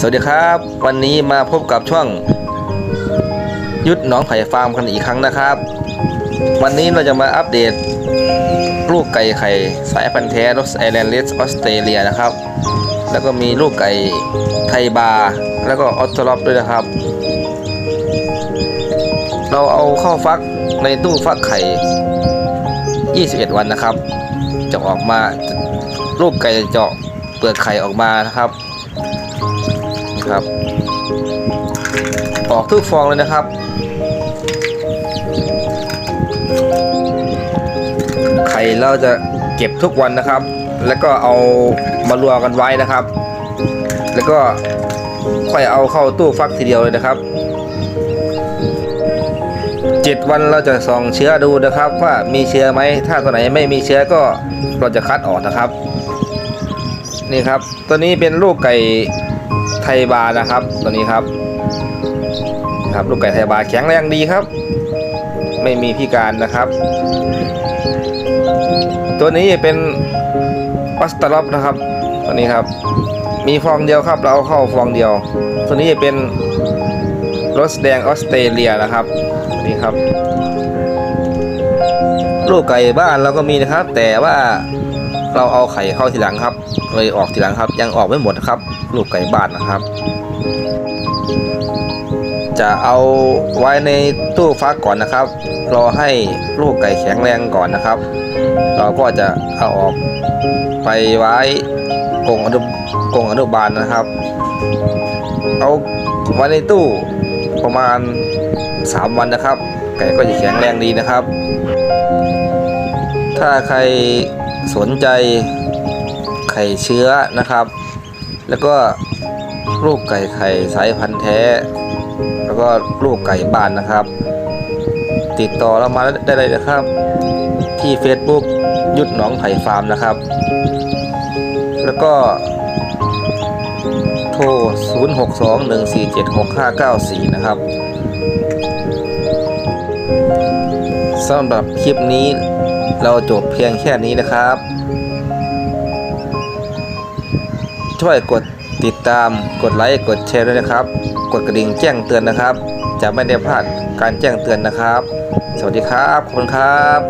สวัสดีครับ วันนี้มาพบกับช่วง ยุดหนองไผ่ฟาร์มกันอีกครั้งนะครับ วันนี้เราจะมาอัปเดต ลูกไก่ไข่สายพันธุ์แท้รสไอแลนด์เลสออสเตรเลียนะครับ แล้วก็มีลูกไก่ไทยบาร์แล้วก็ออสตรอปด้วยนะครับ เราเอาเข้าฟักในตู้ฟักไข่ 21 วันนะครับ จะออกมาลูกไก่จะเจาะเปลือกไข่ออกมานะครับ นะครับ ออกทุกฟองเลยนะครับ ไข่เราจะเก็บทุกวันนะครับ แล้วก็เอามารวมกันไว้นะครับ แล้วก็ค่อยเอาเข้าตู้ฟักทีเดียวเลยนะครับ7วันเราจะส่องเชื้อดูนะครับ ว่ามีเชื้อไหมถ้าตัวไหนไม่มีเชื้อก็เราจะคัดออกนะครับ นี่ครับ ตัวนี้เป็นลูกไก่ ไทยบานะครับ ตัวนี้ครับครับลูกไก่ไทยบาแข็งแรงดีครับ ไม่มีพิการนะครับ ตัวนี้เป็นออสตรอปนะครับ ตัวนี้ครับ มีฟองเดียวครับเราเอาเข้าฟองเดียว ตัวนี้เป็นรสแดงออสเตรเลียนะครับนี่ครับ ลูกไก่บ้านเราก็มีนะครับ แต่ว่า เราเอาไข่เข้าทีหลังครับ เลยออกทีหลังครับ ยังออกไม่หมดนะครับลูกไก่บ้านนะครับ จะเอาไว้ในตู้ฟักก่อนนะครับ รอให้ลูกไก่แข็งแรงก่อนนะครับ เราก็จะเอาออกไปไว้กรงอนุกรงอนุบาลนะครับ เอาไว้ในตู้ประมาณ 3 วันนะครับ ไก่ก็จะแข็งแรงดีนะครับ ถ้าใคร สนใจไข่เชื้อนะครับ แล้วก็ลูกไก่ไข่สายพันธุ์แท้ แล้วก็ลูกไก่บ้านนะครับ ติดต่อเรามาได้เลยนะครับ ที่ Facebook ยุดหนองไผ่ฟาร์มนะครับ แล้วก็โทร 0621476594 นะครับสำหรับคลิปนี้ เราจบเพียงแค่นี้นะครับ ช่วยกดติดตาม กดไลค์ กดแชร์ด้วยนะครับ กดกระดิ่งแจ้งเตือนนะครับ จะไม่ได้พลาดการแจ้งเตือนนะครับ สวัสดีครับ ขอบคุณครับ